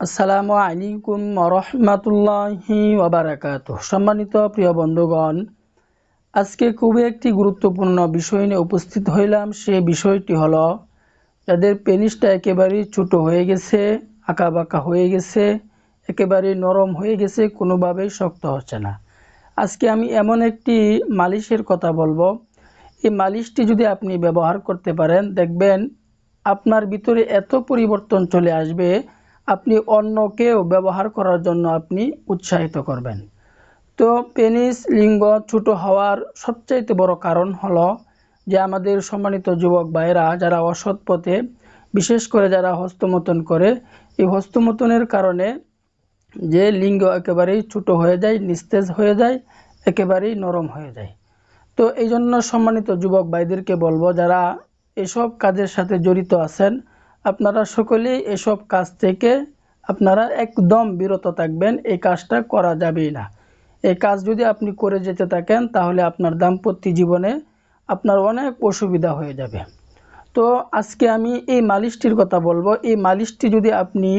আসসালামু আলাইকুম রহমতুল্লাহি ওবারাকাত সম্মানিত প্রিয় বন্ধুগণ, আজকে খুবই একটি গুরুত্বপূর্ণ বিষয় নিয়ে উপস্থিত হইলাম। সে বিষয়টি হলো, যাদের পেনিসটা একেবারেই ছোট হয়ে গেছে আঁকা বাঁকা হয়ে গেছে একেবারে নরম হয়ে গেছে, কোনোভাবেই শক্ত হচ্ছে না। আজকে আমি এমন একটি মালিশের কথা বলব। এই মালিশটি যদি আপনি ব্যবহার করতে পারেন, দেখবেন আপনার ভিতরে এত পরিবর্তন চলে আসবে আপনি অন্যকেও ব্যবহার করার জন্য আপনি উৎসাহিত করবেন। তো পেনিস লিঙ্গ ছোট হওয়ার সবচাইতে বড় কারণ হলো যে আমাদের সম্মানিত যুবক ভাইরা যারা অসৎ পথে, বিশেষ করে যারা হস্তমতন করে, এই হস্তমতনের কারণে যে লিঙ্গ একেবারেই ছোট হয়ে যায়, নিস্তেজ হয়ে যায়, একেবারেই নরম হয়ে যায়। তো এই জন্য সম্মানিত যুবক ভাইদেরকে বলব, যারা এসব কাজের সাথে জড়িত আছেন আপনারা সকলেই এসব কাজ থেকে আপনারা একদম বিরত থাকবেন, এই কাজটা করা যাবেই না। এই কাজ যদি আপনি করে যেতে থাকেন, তাহলে আপনার দাম্পত্য জীবনে আপনার অনেক অসুবিধা হয়ে যাবে। তো আজকে আমি এই মালিশটির কথা বলব। এই মালিশটি যদি আপনি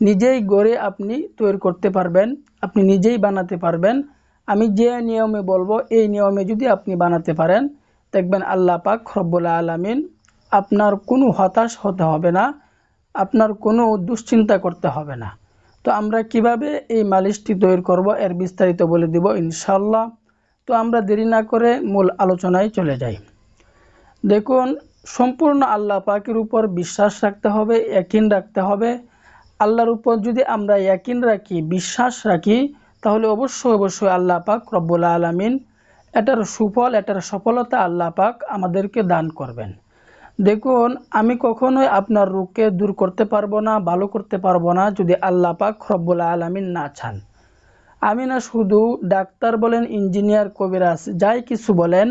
নিজেই গড়ে আপনি তৈরি করতে পারবেন, আপনি নিজেই বানাতে পারবেন, আমি যে নিয়মে বলব, এই নিয়মে যদি আপনি বানাতে পারেন, দেখবেন আল্লাহ পাক আলমিন আপনার কোনো হতাশ হতে হবে না, আপনার কোনো দুশ্চিন্তা করতে হবে না। তো আমরা কীভাবে এই মালিশটি তৈরি করব এর বিস্তারিত বলে দিব ইনশাল্লাহ তো আমরা দেরি না করে মূল আলোচনায় চলে যাই। দেখুন, সম্পূর্ণ আল্লাহ পাকের উপর বিশ্বাস রাখতে হবে একিন রাখতে হবে। আল্লাহর উপর যদি আমরা একিন রাখি, বিশ্বাস রাখি, তাহলে অবশ্যই অবশ্যই আল্লাহ পাক রব্বুল আলমিন এটার সুফল, এটার সফলতা আল্লাহ পাক আমাদেরকে দান করবেন। দেখুন, আমি কখনোই আপনার রোগকে দূর করতে পারব না, ভালো করতে পারব না, যদি আল্লাহ পাক রব্বুল আলমিন না চান। আমি না শুধু ডাক্তার বলেন, ইঞ্জিনিয়ার, কবিরাজ, যাই কিছু বলেন,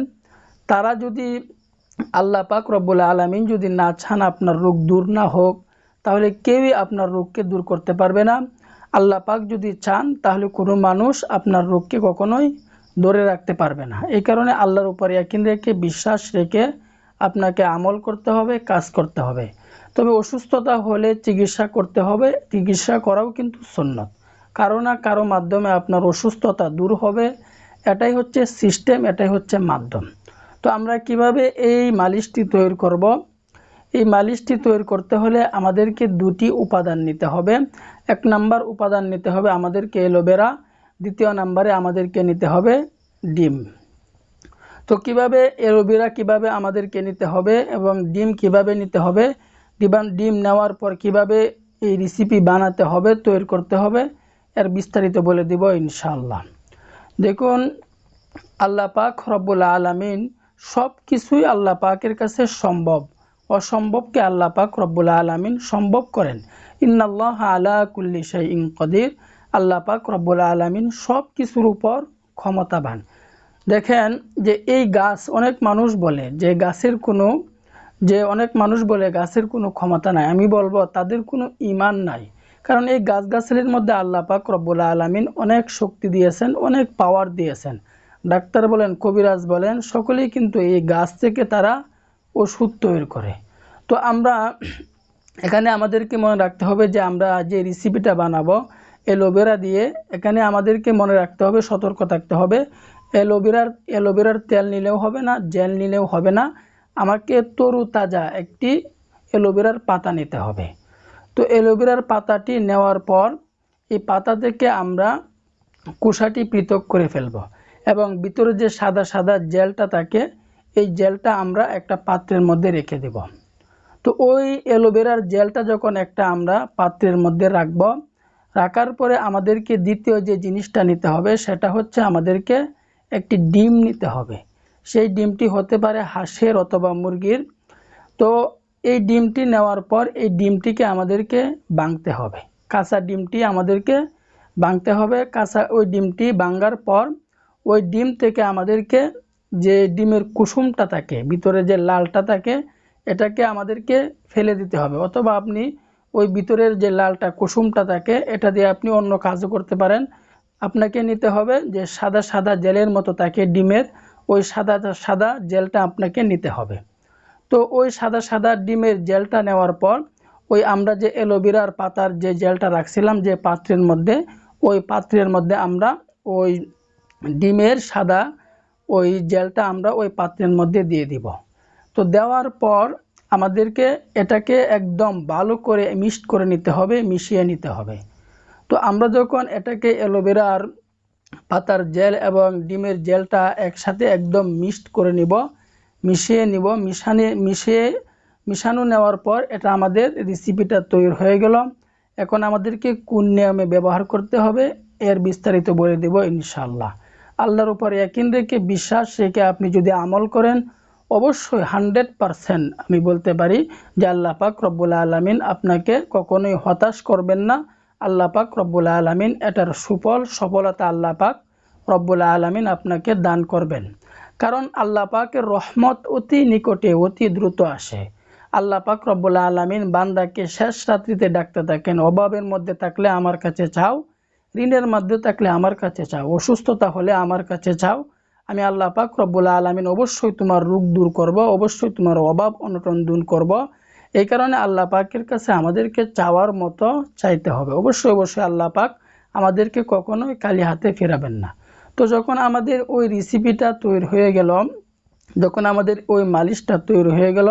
তারা যদি আল্লাহ পাক রব্বুল আলমিন যদি না চান আপনার রোগ দূর না হোক, তাহলে কেউই আপনার রোগকে দূর করতে পারবে না। আল্লাহ পাক যদি চান, তাহলে কোনো মানুষ আপনার রোগকে কখনোই ধরে রাখতে পারবে না। এই কারণে আল্লাহর উপরে একিন রেখে, বিশ্বাস রেখে আপনাকে আমল করতে হবে, কাজ করতে হবে। তবে অসুস্থতা হলে চিকিৎসা করতে হবে, চিকিৎসা করাও কিন্তু সুন্নত। কারও না কারও মাধ্যমে আপনার অসুস্থতা দূর হবে, এটাই হচ্ছে সিস্টেম এটাই হচ্ছে মাধ্যম। তো আমরা কীভাবে এই মালিশটি তৈরি করব? এই মালিশটি তৈরি করতে হলে আমাদেরকে দুটি উপাদান নিতে হবে। এক নাম্বার উপাদান নিতে হবে আমাদেরকে এলোভেরা দ্বিতীয় নাম্বারে আমাদেরকে নিতে হবে ডিম। তো কীভাবে এলোভেরা কীভাবে আমাদেরকে নিতে হবে এবং ডিম কীভাবে নিতে হবে? ডিবান ডিম নেওয়ার পর কীভাবে এই রেসিপি বানাতে হবে, তৈরি করতে হবে, এর বিস্তারিত বলে দিব ইনশাল্লাহ দেখুন, আল্লাহ পাক রব্বুল আলমিন সব কিছুই আল্লাহ পাকের কাছে সম্ভব। অসম্ভবকে আল্লাহ পাক রব্বুল আলমিন সম্ভব করেন। ইন্নাল্লাহ আলা কুল্লি ইং কদির। আল্লাহ পাক রব্বুল আলমিন সব কিছুর উপর ক্ষমতাবান। দেখেন যে এই গাছ অনেক মানুষ বলে যে গাছের কোনো, যে অনেক মানুষ বলে গাছের কোনো ক্ষমতা নাই। আমি বলব তাদের কোনো ইমান নাই। কারণ এই গাছ গাছের মধ্যে আল্লাহ পাক রব্বুল আলমিন অনেক শক্তি দিয়েছেন, অনেক পাওয়ার দিয়েছেন। ডাক্তার বলেন, কবিরাজ বলেন, সকলেই কিন্তু এই গাছ থেকে তারা ওষুধ তৈরি করে। তো আমরা এখানে আমাদেরকে মনে রাখতে হবে যে আমরা যে রেসিপিটা বানাবো, এলোভেরা দিয়ে এখানে আমাদেরকে মনে রাখতে হবে, সতর্ক থাকতে হবে। অ্যালোভেরার অ্যালোভেরার তেল নিলেও হবে না, জেল নিলেও হবে না। আমাকে তরু তাজা একটি অ্যালোভেরার পাতা নিতে হবে। তো অ্যালোভেরার পাতাটি নেওয়ার পর এই পাতা থেকে আমরা কুষাটি পৃথক করে ফেলব এবং ভিতরে যে সাদা সাদা জেলটা থাকে, এই জেলটা আমরা একটা পাত্রের মধ্যে রেখে দেব। তো ওই অ্যালোভেরার জেলটা যখন একটা আমরা পাত্রের মধ্যে রাখব, রাখার পরে আমাদেরকে দ্বিতীয় যে জিনিসটা নিতে হবে, সেটা হচ্ছে আমাদেরকে একটি ডিম নিতে হবে। সেই ডিমটি হতে পারে হাঁসের অথবা মুরগির। তো এই ডিমটি নেওয়ার পর এই ডিমটিকে আমাদেরকে বাংতে হবে। কাঁচা ডিমটি আমাদেরকে বাংতে হবে। কাঁচা ওই ডিমটি বাঙ্গার পর ওই ডিম থেকে আমাদেরকে যে ডিমের কুসুমটা থাকে, ভিতরে যে লালটা থাকে, এটাকে আমাদেরকে ফেলে দিতে হবে। অথবা আপনি ওই ভিতরের যে লালটা, কুসুমটা থাকে, এটা দিয়ে আপনি অন্য কাজও করতে পারেন। আপনাকে নিতে হবে যে সাদা সাদা জেলের মতো তাকে ডিমের, ওই সাদা সাদা জেলটা আপনাকে নিতে হবে। তো ওই সাদা সাদা ডিমের জেলটা নেওয়ার পর, ওই আমরা যে অ্যালোভেরার পাতার যে জেলটা রাখছিলাম যে পাত্রের মধ্যে, ওই পাত্রের মধ্যে আমরা ওই ডিমের সাদা ওই জেলটা আমরা ওই পাত্রের মধ্যে দিয়ে দিব। তো দেওয়ার পর আমাদেরকে এটাকে একদম ভালো করে মিক্সড করে নিতে হবে, মিশিয়ে নিতে হবে। তো আমরা যখন এটাকে অ্যালোভেরার পাতার জেল এবং ডিমের জেলটা একসাথে একদম মিক্সড করে নিব, মিশিয়ে নিব, মিশানে, মিশিয়ে, মিশানো নেওয়ার পর এটা আমাদের রেসিপিটা তৈরি হয়ে গেল। এখন আমাদেরকে কোন নিয়মে ব্যবহার করতে হবে এর বিস্তারিত বলে দেব ইনশাল্লাহ আল্লাহর উপর একিন রেখে বিশ্বাস রেখে আপনি যদি আমল করেন, অবশ্যই হান্ড্রেড পারসেন্ট আমি বলতে পারি যে আল্লাহ পাক রব্বুল আলমিন আপনাকে কখনোই হতাশ করবেন না। আল্লাহ পাক রব্বুল আলমিন এটার সুফল, সফলতা আল্লাহ পাক রব্বুল আলমিন আপনাকে দান করবেন। কারণ আল্লাহ পাকের রহমত অতি নিকটে, অতি দ্রুত আসে। আল্লাহ পাক রব্বুল আলমিন বান্দাকে শেষ রাত্রিতে ডাকতে থাকেন, অভাবের মধ্যে থাকলে আমার কাছে চাও, ঋণের মধ্যে থাকলে আমার কাছে চাও, অসুস্থতা হলে আমার কাছে চাও। আমি আল্লাহ পাক রব্বুল আলমিন অবশ্যই তোমার রোগ দূর করব, অবশ্যই তোমার অভাব অনটন দূর করব। এই কারণে আল্লাহ পাকের কাছে আমাদেরকে চাওয়ার মতো চাইতে হবে। অবশ্যই অবশ্যই আল্লাহ পাক আমাদেরকে কখনোই খালি হাতে ফেরাবেন না। তো যখন আমাদের ওই রেসিপিটা তৈরি হয়ে গেল, যখন আমাদের ওই মালিশটা তৈরি হয়ে গেল,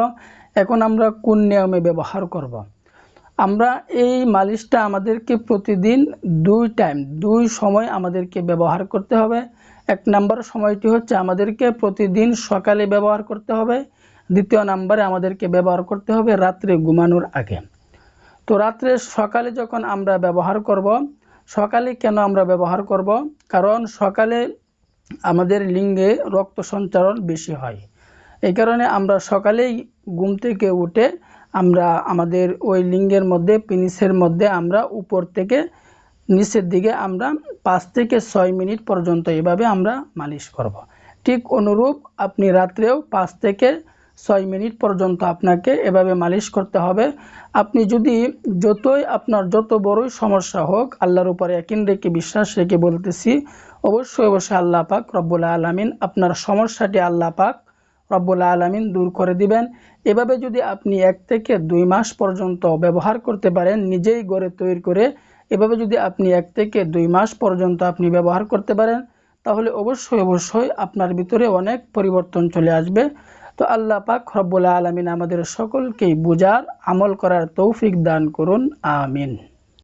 এখন আমরা কোন নিয়মে ব্যবহার করব। আমরা এই মালিশটা আমাদেরকে প্রতিদিন দুই টাইম দুই সময় আমাদেরকে ব্যবহার করতে হবে। এক নাম্বার সময়টি হচ্ছে আমাদেরকে প্রতিদিন সকালে ব্যবহার করতে হবে। দ্বিতীয় নাম্বারে আমাদেরকে ব্যবহার করতে হবে রাত্রে ঘুমানোর আগে। তো রাত্রে সকালে যখন আমরা ব্যবহার করব, সকালে কেন আমরা ব্যবহার করব? কারণ সকালে আমাদের লিঙ্গে রক্ত সঞ্চারণ বেশি হয়। এই কারণে আমরা সকালেই ঘুম থেকে উঠে আমরা আমাদের ওই লিঙ্গের মধ্যে, পিনিসের মধ্যে আমরা উপর থেকে নিচের দিকে আমরা পাঁচ থেকে ছয় মিনিট পর্যন্ত এভাবে আমরা মালিশ করব। ঠিক অনুরূপ আপনি রাত্রেও পাঁচ থেকে ছয় মিনিট পর্যন্ত আপনাকে এভাবে মালিশ করতে হবে। আপনি যদি যতই আপনার যত বড়ই সমস্যা হোক, আল্লাহর উপরে একিন রেখে বিশ্বাস রেখে বলতেছি, অবশ্যই অবশ্যই আল্লাহ পাক রব্বুল আলমিন আপনার সমস্যাটি আল্লাহ পাক রব্বুল আলমিন দূর করে দিবেন। এভাবে যদি আপনি এক থেকে দুই মাস পর্যন্ত ব্যবহার করতে পারেন, নিজেই গড়ে তৈরি করে এভাবে যদি আপনি এক থেকে দুই মাস পর্যন্ত আপনি ব্যবহার করতে পারেন, তাহলে অবশ্যই অবশ্যই আপনার ভিতরে অনেক পরিবর্তন চলে আসবে। তো আল্লাহ পাক রব্বুল আলমিন আমাদের সকলকেই বুজার আমল করার তৌফিক দান করুন আমিন।